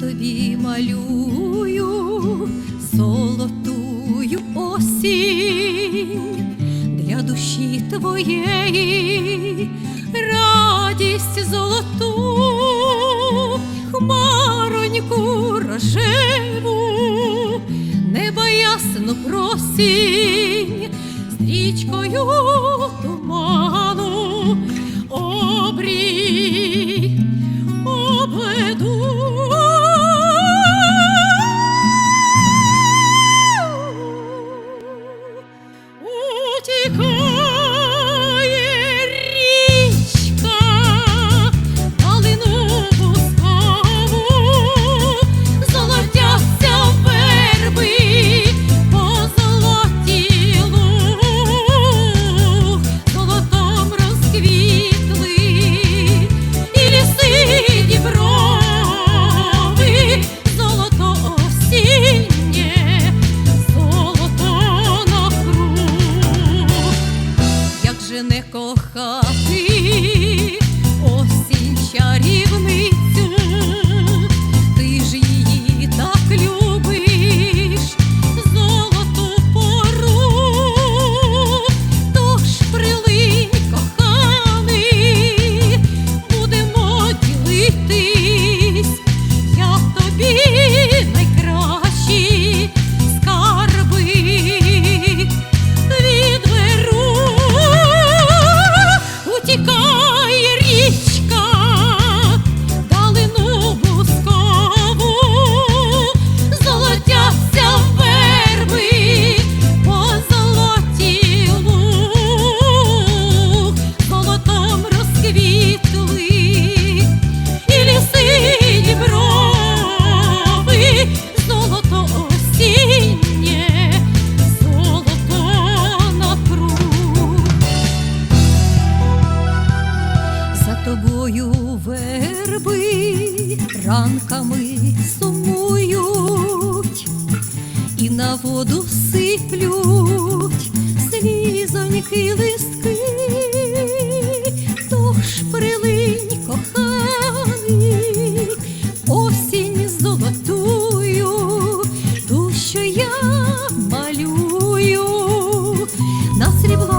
Тобі малюю золотую осінь для душі твоєї радість золоту, хмароньку рожеву, неба ясно просінь, стрічкою туману обрій ранками сумують і на воду сиплють слізоньки листки, тож прилинь коханий, осінь золотую, ту, що я малюю на срібло.